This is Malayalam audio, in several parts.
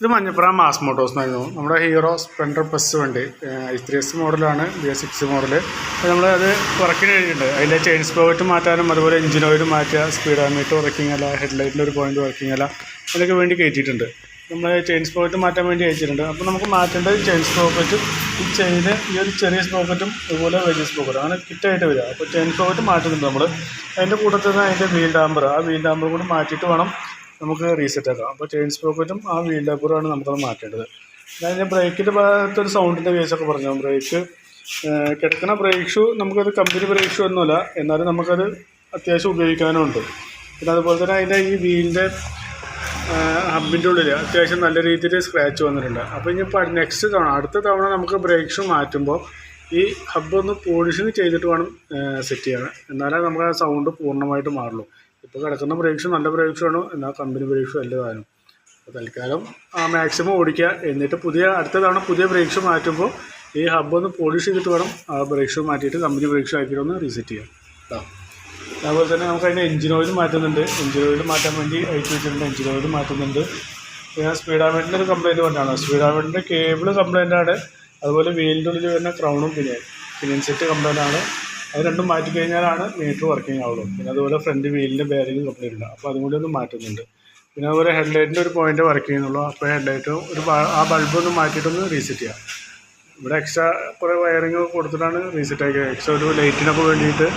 ഇത് മഞ്ഞപ്പുറ മാസ് മോട്ടോസ് എന്നായിരുന്നു നമ്മുടെ ഹീറോ സ്പ്ലെൻഡർ പ്ലസ് വണ്ടി ഐ ത്രീ എസ് മോഡലാണ് ബി എസ് സിക്സ് മോഡൽ നമ്മൾ അത് വർക്കിന് കഴിഞ്ഞിട്ടുണ്ട് അതിന്റെ ചെയിൻ സ്പോക്കറ്റ് മാറ്റാനും അതുപോലെ എഞ്ചിൻ ഓയിൽ മാറ്റുക സ്പീഡോമീറ്റർ വർക്കിംഗ് അല്ല ഹെഡ്ലൈറ്റിന്റെ ഒരു പോയിന്റ് വർക്കിംഗ് അല്ല അതിനൊക്കെ വേണ്ടി കയറ്റിയിട്ടുണ്ട്. നമ്മൾ ചെയിൻ സ്പോക്കറ്റ് മാറ്റാൻ വേണ്ടി അയച്ചിട്ടുണ്ട്. അപ്പോൾ നമുക്ക് മാറ്റേണ്ടത് ചെയിൻ സ്പോക്കറ്റും ഈ ചെയിന് ഈ ഒരു ചെറിയ സ്പോക്കറ്റും അതുപോലെ വലിയ സ്പോക്കറ്റും അങ്ങനെ കിറ്റായിട്ട് വരിക. അപ്പോൾ ചെയിൻ സ്പോക്കറ്റ് മാറ്റുന്നുണ്ട് നമ്മൾ അതിന്റെ കൂട്ടത്തിൽ തന്നെ അതിന്റെ വീൽ ഡാമ്പർ ആ വീൽ ഡാമ്പർ കൂടി മാറ്റിയിട്ട് വേണം നമുക്ക് റീസെറ്റ് ആക്കാം. അപ്പോൾ ചെയിൻ സ്പോക്കറ്റും ആ വീൽ ഡാമ്പറുമാണ് നമുക്കത് മാറ്റേണ്ടത്. അതിന്റെ ബ്രേക്കിന്റെ ഭാഗത്തൊരു സൗണ്ടിന്റെ കേസൊക്കെ പറഞ്ഞു? ബ്രേക്ക് കിടക്കുന്ന ബ്രേക്ക് ഷൂ നമുക്കത് കമ്പനി ബ്രേക്ക് ഷൂ ഒന്നുമല്ല. എന്നാലും നമുക്കത് അത്യാവശ്യം ഉപയോഗിക്കാനുണ്ട് പിന്നെ അതുപോലെ തന്നെ അതിന്റെ ഈ വീലിന്റെ ഹബിന്റെ ഉള്ളിൽ അത്യാവശ്യം നല്ല രീതിയിൽ സ്ക്രാച്ച് വന്നിട്ടുണ്ട്. അപ്പോൾ ഇനി നെക്സ്റ്റ് തവണ അടുത്ത തവണ നമുക്ക് ബ്രേക്സ് മാറ്റുമ്പോൾ ഈ ഹബ്ബ് ഒന്ന് പോളിഷിങ് ചെയ്തിട്ട് വേണം സെറ്റ് ചെയ്യാൻ. എന്നാലേ നമുക്ക് ആ സൗണ്ട് പൂർണമായിട്ട് മാറുള്ളൂ. ഇപ്പോൾ കിടക്കുന്ന ബ്രേക്സ് നല്ല ബ്രേക്സ് വേണം ആണ് എന്നാൽ കമ്പനി ബ്രേക്സ് താനും അപ്പോൾ തൽക്കാലം ആ മാക്സിമം ഓടിക്കുക. എന്നിട്ട് പുതിയ അടുത്ത തവണ പുതിയ ബ്രേക്സ് മാറ്റുമ്പോൾ ഈ ഹബ്ബ് ഒന്ന് പോളിഷ് ചെയ്തിട്ട് വേണം ആ ബ്രേക്സ് മാറ്റിയിട്ട് കമ്പനി ബ്രേക്സ് ആക്കിയിട്ടൊന്ന് റീസെറ്റ് ചെയ്യാം കേട്ടോ അതുപോലെ തന്നെ നമുക്ക് അതിന്റെ എഞ്ചിൻ ഓയിൽ മാറ്റുന്നുണ്ട്. എഞ്ചിൻ ഓയിൽ മാറ്റാൻ വേണ്ടി അയച്ചു വെച്ചിട്ടുണ്ട്. എഞ്ചിൻ ഓയിൽ മാറ്റുന്നുണ്ട്. പിന്നെ സ്പീഡാമീറ്ററിന്റെ ഒരു കംപ്ലയിന്റ് പറഞ്ഞാണ് സ്പീഡാമീറ്ററിന്റെ കേബിൾ കംപ്ലയിന്റ് ആണ്. അതുപോലെ വീലിന്റെ ഉള്ളിൽ വരുന്ന ക്രൗണും പിന്നെ പിനിയൻ സെറ്റ് കംപ്ലയിന്റ് ആണ്. അത് രണ്ടും മാറ്റി കഴിഞ്ഞാലാണ് മീറ്റർ വർക്കിംഗ് ആവുള്ളൂ. പിന്നെ അതുപോലെ ഫ്രണ്ട് വീലിന്റെ ബെയറിംഗ് കംപ്ലയിന്റ് ഉണ്ട്. അപ്പോൾ അതും കൂടി ഒന്ന് മാറ്റുന്നുണ്ട്. പിന്നെ അതുപോലെ ഹെഡ്ലൈറ്റിന്റെ ഒരു പോയിന്റ് വർക്ക് ചെയ്യുന്നുള്ളൂ. അപ്പോൾ ഹെഡ്ലൈറ്റ് ഒരു ആ ബൾബ് ഒന്ന് മാറ്റിയിട്ടൊന്ന് റീസെറ്റ് ചെയ്യാം. ഇവിടെ എക്സ്ട്രാ കുറേ വയറിങ് കൊടുത്തിട്ടാണ് റീസെറ്റ് ആക്കിയത്. എക്സ്ട്രാ ഒരു ലൈറ്റിനൊക്കെ വേണ്ടിയിട്ട്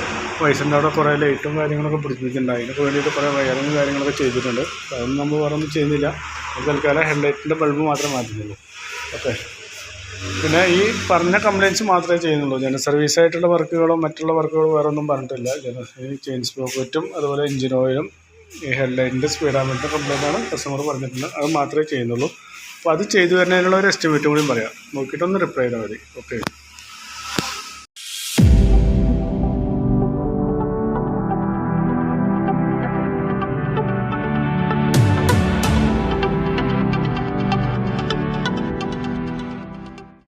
വയസ്സിന്റെ അവിടെ കുറേ ലൈറ്റും കാര്യങ്ങളൊക്കെ പിടിപ്പിച്ചിട്ടുണ്ട്. അതിനൊക്കെ വേണ്ടിയിട്ട് കുറേ വയറിങ് കാര്യങ്ങളൊക്കെ ചെയ്തിട്ടുണ്ട്. അതൊന്നും നമ്മൾ വേറെ ഒന്നും ചെയ്യുന്നില്ല. തൽക്കാലം ഹെഡ്ലൈറ്റിന്റെ ബൾബ് മാത്രമേ മാറ്റുന്നുള്ളൂ. ഓക്കെ. പിന്നെ ഈ പറഞ്ഞ കംപ്ലയിൻസ് മാത്രമേ ചെയ്യുന്നുള്ളൂ. ജന സർവീസ് ആയിട്ടുള്ള വർക്കുകളോ മറ്റുള്ള വർക്കുകളോ വേറെ ഒന്നും പറഞ്ഞിട്ടില്ല. ഈ ചെയിൻ സ്പോക്കറ്റും അതുപോലെ എഞ്ചിൻ ഓയിലും ഈ ഹെഡ്ലൈറ്റിന്റെ സ്പീഡാമീറ്റർ കംപ്ലയിന്റ് ആണ് കസ്റ്റമർ പറഞ്ഞിട്ടുള്ളത്. അത് മാത്രമേ ചെയ്യുന്നുള്ളൂ. അപ്പോൾ അത് ചെയ്തു വരുന്നതിനുള്ള ഒരു എസ്റ്റിമേറ്റ് കൂടിയും പറയാം. നോക്കിയിട്ടൊന്ന് റിപ്ലൈ ചെയ്താൽ മതി. ഓക്കെ